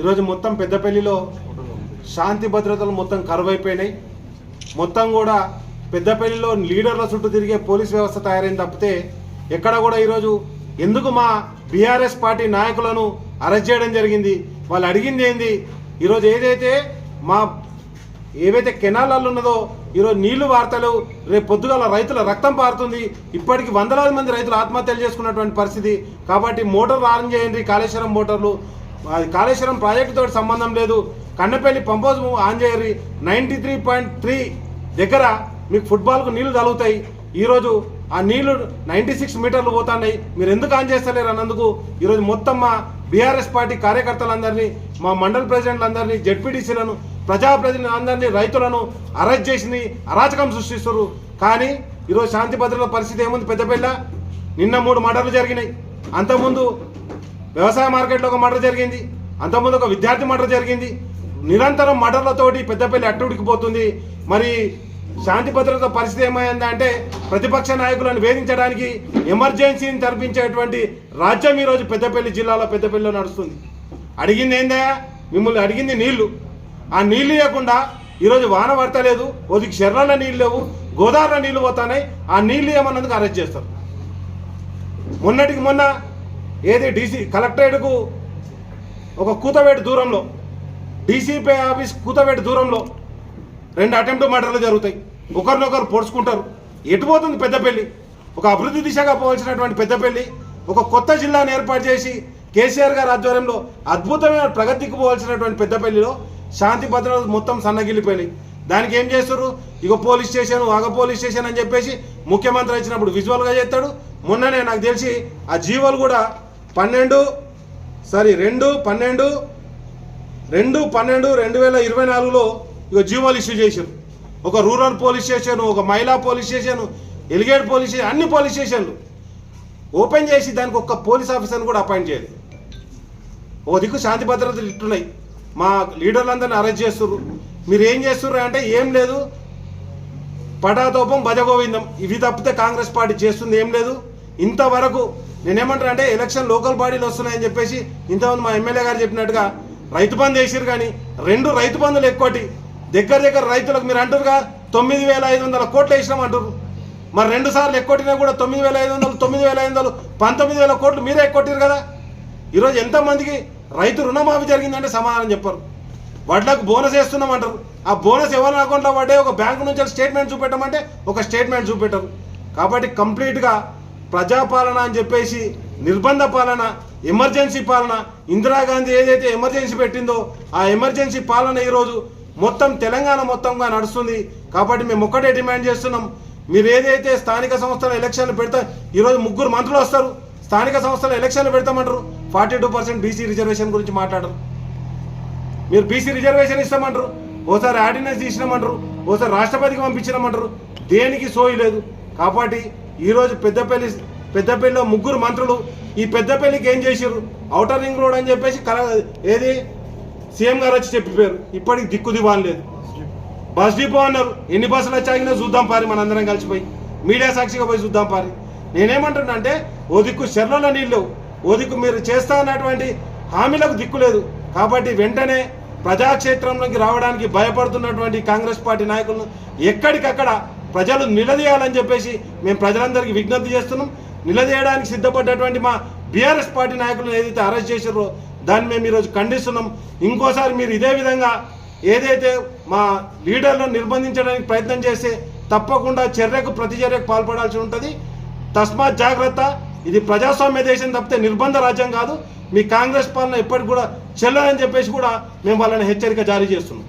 ఈరోజు మొత్తం పెద్దపల్లిలో శాంతి భద్రతలు మొత్తం కరువైపోయినాయి. మొత్తం కూడా పెద్దపల్లిలో లీడర్ల చుట్టూ తిరిగే పోలీస్ వ్యవస్థ తయారైంది తప్పితే ఎక్కడ కూడా ఈరోజు ఎందుకు మా బీఆర్ఎస్ పార్టీ నాయకులను అరెస్ట్ చేయడం జరిగింది? వాళ్ళు అడిగింది ఏంది? ఈరోజు ఏదైతే మా ఏవైతే కెనాలలో ఉన్నదో ఈరోజు నీళ్ళు వార్తలు రేపు పొద్దుగాల రైతుల రక్తం పారుతుంది. ఇప్పటికి వందలాది మంది రైతులు ఆత్మహత్యలు చేసుకున్నటువంటి పరిస్థితి. కాబట్టి మోటార్లు ఆన్ చేయండి కాళేశ్వరం మోటార్లు. అది కాళేశ్వరం ప్రాజెక్టుతో సంబంధం లేదు. Kannepalli pump house on ninety three point three దగ్గర మీకు ఫుట్బాల్కు నీళ్ళు తగులుతాయి. ఈరోజు ఆ నీళ్ళు నైంటీ సిక్స్ మీటర్లు పోతున్నాయి. మీరు ఎందుకు ఆన్ చేస్తలేరు అన్నందుకు? ఈరోజు మొత్తం మా బీఆర్ఎస్ పార్టీ కార్యకర్తలందరినీ మా మండల ప్రెసిడెంట్లందరినీ జడ్పీటీసీలను ప్రజాప్రతినిధులందరినీ రైతులను అరెస్ట్ చేసి అరాచకం సృష్టిస్తారు కానీ ఈరోజు శాంతి భద్రతల పరిస్థితి ఏముంది పెద్దపల్లి నిన్న మూడు మర్డర్లు జరిగినాయి. అంతకుముందు వ్యవసాయ మార్కెట్లో ఒక మర్డర్ జరిగింది. అంతకుముందు ఒక విద్యార్థి మర్డర్ జరిగింది. నిరంతరం మర్డర్లతోటి పెద్దపల్లి అట్టుడికిపోతుంది మరి శాంతి భద్రత పరిస్థితి ఏమైంది అంటే ప్రతిపక్ష నాయకులను వేధించడానికి ఎమర్జెన్సీని తరపించేటువంటి రాజ్యం ఈరోజు పెద్దపల్లి జిల్లాలో పెద్దపల్లిలో నడుస్తుంది. అడిగింది ఏందా మిమ్మల్ని అడిగింది నీళ్ళు. ఆ నీళ్ళు ఇవ్వకుండా ఈరోజు వాన పడతలేదు. ఒదికి చెర్రల నీళ్ళు లేవు. గోదావరిలో నీళ్ళు పోతున్నాయి. ఆ నీళ్ళు ఏమన్నందుకు అరెస్ట్ చేస్తారు? మొన్నటికి మొన్న ఏది డీసీ కలెక్టరేట్కు ఒక కూతవేటి దూరంలో డీసీపీ ఆఫీస్ కూతవేటి దూరంలో రెండు అటెంప్ట్ మర్డర్లు జరుగుతాయి. ఒకరినొకరు పొడుచుకుంటారు. ఎటు పోతుంది పెద్దపల్లి? ఒక అభివృద్ధి దిశగా పోవాల్సినటువంటి పెద్దపల్లి ఒక కొత్త జిల్లాను ఏర్పాటు చేసి కేసీఆర్ గారి ఆధ్వర్యంలో అద్భుతమైన ప్రగతికి పోవాల్సినటువంటి పెద్దపల్లిలో శాంతి భద్రత మొత్తం సన్నగిల్లిపోయినాయి. దానికి ఏం చేస్తారు? ఇక పోలీస్ స్టేషన్ ఆగ పోలీస్ స్టేషన్ అని చెప్పేసి ముఖ్యమంత్రి వచ్చినప్పుడు విజువల్గా చేస్తాడు. మొన్ననే నాకు తెలిసి ఆ జీవోలు కూడా పన్నెండు సారీ రెండు పన్నెండు రెండు పన్నెండు రెండు వేల ఇరవై నాలుగులో ఇక జీవోలు ఇష్యూ చేశారు ఒక రూరల్ పోలీస్ స్టేషన్ ఒక మహిళా పోలీస్ స్టేషన్ ఎలిగేట్ పోలీస్ స్టేషన్ అన్ని పోలీస్ స్టేషన్లు. ఓపెన్ చేసి దానికి ఒక్క పోలీస్ ఆఫీసర్ని కూడా అపాయింట్ చేయాలి ఓ దిక్కు శాంతి భద్రతలు ఇట్టున్నాయి. మా లీడర్లందరినీ అరెస్ట్ చేస్తున్నారు మీరు ఏం చేస్తున్నారు అంటే ఏం లేదు. పటాతోపం భజగోవిందం. ఇవి తప్పితే కాంగ్రెస్ పార్టీ చేస్తుంది ఏం లేదు. ఇంతవరకు నేనేమంటాను అంటే ఎలక్షన్ లోకల్ బాడీలు వస్తున్నాయని చెప్పేసి ఇంతమంది మా ఎమ్మెల్యే గారు చెప్పినట్టుగా రైతు బంధు వేసిరు కానీ రెండు రైతు బంధులు ఎక్కువటి. దగ్గర దగ్గర రైతులకు మీరు అంటారుగా తొమ్మిది వేల ఐదు వందల కోట్లు వేసినాం అంటారు మరి రెండు సార్లు ఎక్కువటినా కూడా తొమ్మిది వేల ఐదు వందలు తొమ్మిది వేల ఐదు వందలు పంతొమ్మిది వేల కోట్లు మీరే ఎక్కువట్టారు కదా. ఈరోజు ఎంతమందికి రైతు రుణమాఫీ జరిగిందంటే సమాధానం చెప్పరు. వడ్లకు బోనస్ వేస్తున్నామంటారు ఆ బోనస్ ఎవరి అకౌంట్లో పడ్డే ఒక బ్యాంకు నుంచి స్టేట్మెంట్ చూపెట్టమంటే ఒక స్టేట్మెంట్ చూపెట్టరు. కాబట్టి కంప్లీట్గా ప్రజాపాలన అని చెప్పేసి నిర్బంధ పాలన ఎమర్జెన్సీ పాలన ఇందిరాగాంధీ ఏదైతే ఎమర్జెన్సీ పెట్టిందో ఆ ఎమర్జెన్సీ పాలన ఈరోజు మొత్తం తెలంగాణ మొత్తంగా నడుస్తుంది. కాబట్టి మేము ఒక్కటే డిమాండ్ చేస్తున్నాం. మీరు ఏదైతే స్థానిక సంస్థల ఎలక్షన్లు పెడతా ఈరోజు ముగ్గురు మంత్రులు వస్తారు. స్థానిక సంస్థల ఎలక్షన్లు పెడతామంటారు. Forty two percent BC reservation గురించి మాట్లాడరు. మీరు బీసీ రిజర్వేషన్ ఇస్తామంటారు. ఓసారి ఆర్డినెన్స్ తీసినామంటారు. ఓసారి రాష్ట్రపతికి పంపించినామంటారు. దేనికి సోయి లేదు. కాబట్టి ఈరోజు పెద్దపల్లి పెద్దపల్లిలో ముగ్గురు మంత్రులు ఈ పెద్దపల్లికి ఏం చేశారు ఔటర్ రింగ్ రోడ్ అని చెప్పేసి కల ఏది? సీఎం గారు వచ్చి చెప్పిపోయారు. ఇప్పటికి దిక్కు దివాన్ లేదు. బస్ డిపో అన్నారు. ఎన్ని బస్సులు వచ్చాగినా చూద్దాం పారి మనందరం కలిసిపోయి. మీడియా సాక్షిగా పోయి చూద్దాం పారి. నేనేమంటున్నా అంటే ఓ దిక్కు చెర్లలో నీళ్ళు లేవు. ఓ దిక్కు మీరు చేస్తా అన్నటువంటి హామీలకు దిక్కు లేదు. కాబట్టి వెంటనే ప్రజాక్షేత్రంలోకి రావడానికి భయపడుతున్నటువంటి కాంగ్రెస్ పార్టీ నాయకులను ఎక్కడికక్కడ ప్రజలు నిలదీయాలని చెప్పేసి మేము ప్రజలందరికీ విజ్ఞప్తి చేస్తున్నాం. నిలదీయడానికి సిద్ధపడ్డటువంటి మా బీఆర్ఎస్ పార్టీ నాయకులను ఏదైతే అరెస్ట్ చేశారో దాన్ని మేము ఈరోజు ఖండిస్తున్నాం. ఇంకోసారి మీరు ఇదే విధంగా ఏదైతే మా లీడర్లను నిర్బంధించడానికి ప్రయత్నం చేస్తే తప్పకుండా చర్యకు ప్రతిచర్యకు పాల్పడాల్సి ఉంటుంది. తస్మాత్ జాగ్రత్త. ఇది ప్రజాస్వామ్య దేశం తప్పితే నిర్బంధ రాజ్యం కాదు. మీ కాంగ్రెస్ పాలన ఎప్పటికి కూడా చెల్లదని చెప్పేసి కూడా మేము వాళ్ళని హెచ్చరిక జారీ చేస్తున్నాం.